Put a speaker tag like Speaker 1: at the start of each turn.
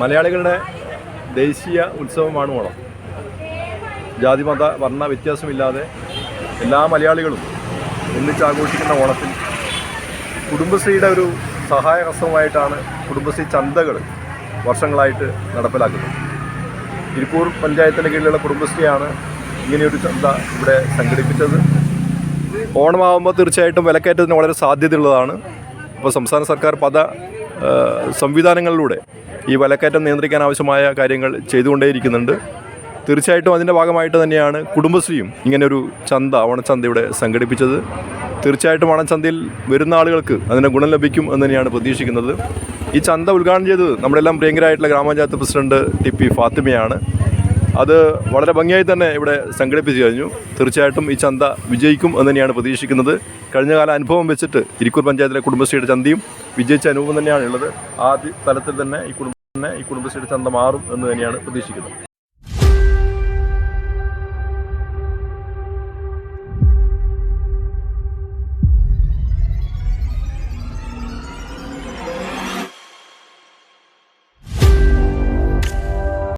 Speaker 1: മലയാളികളുടെ ദേശീയ ഉത്സവമാണ് ഓണം. ജാതി മത വർണ വ്യത്യാസമില്ലാതെ എല്ലാ മലയാളികളും ഒന്നിച്ചാഘോഷിക്കുന്ന ഓണത്തിൽ കുടുംബശ്രീയുടെ ഒരു സഹായ ഹസ്തമായിട്ടാണ് കുടുംബശ്രീ ചന്തകൾ വർഷങ്ങളായിട്ട് നടപ്പിലാക്കുന്നത്. തിരുപ്പൂർ പഞ്ചായത്തിന്റെ കീഴിലുള്ള കുടുംബശ്രീയാണ് ഇങ്ങനെയൊരു ചന്ത ഇവിടെ സംഘടിപ്പിച്ചത്. ഓണമാകുമ്പോൾ തീർച്ചയായിട്ടും വിലക്കയറ്റത്തിന് വളരെ സാധ്യതയുള്ളതാണ്. അപ്പോൾ സംസ്ഥാന സർക്കാർ പല സംവിധാനങ്ങളിലൂടെ ഈ വിലക്കയറ്റം നിയന്ത്രിക്കാൻ ആവശ്യമായ കാര്യങ്ങൾ ചെയ്തുകൊണ്ടേയിരിക്കുന്നുണ്ട്. തീർച്ചയായിട്ടും അതിന്റെ ഭാഗമായിട്ട് തന്നെയാണ് കുടുംബശ്രീയും ഇങ്ങനെയൊരു ചന്ത ഓണച്ചന്ത ഇവിടെ സംഘടിപ്പിച്ചത്. തീർച്ചയായിട്ടും ഓണച്ചന്തയിൽ വരുന്ന ആളുകൾക്ക് അതിന്റെ ഗുണം ലഭിക്കും എന്ന് തന്നെയാണ് പ്രതീക്ഷിക്കുന്നത്. ഈ ചന്ത ഉദ്ഘാടനം ചെയ്തത് നമ്മളെല്ലാം പ്രിയങ്കരായിട്ടുള്ള ഗ്രാമപഞ്ചായത്ത് പ്രസിഡന്റ് ടി പി ഫാത്തിമയാണ്. അത് വളരെ ഭംഗിയായി തന്നെ ഇവിടെ സംഘടിപ്പിച്ചു കഴിഞ്ഞു. തീർച്ചയായിട്ടും ഈ ചന്ത വിജയിക്കും എന്ന് തന്നെയാണ് പ്രതീക്ഷിക്കുന്നത്. കഴിഞ്ഞ കാല അനുഭവം വെച്ചിട്ട് ഇരിക്കൂർ പഞ്ചായത്തിലെ കുടുംബശ്രീയുടെ ചന്തയും വിജയിച്ച അനുഭവം തന്നെയാണ് ഉള്ളത്. ആദ്യ തലത്തിൽ തന്നെ ഈ കുടുംബം തന്നെ ഈ കുടുംബശ്രീയുടെ ചന്ത മാറും എന്ന് തന്നെയാണ് പ്രതീക്ഷിക്കുന്നത്.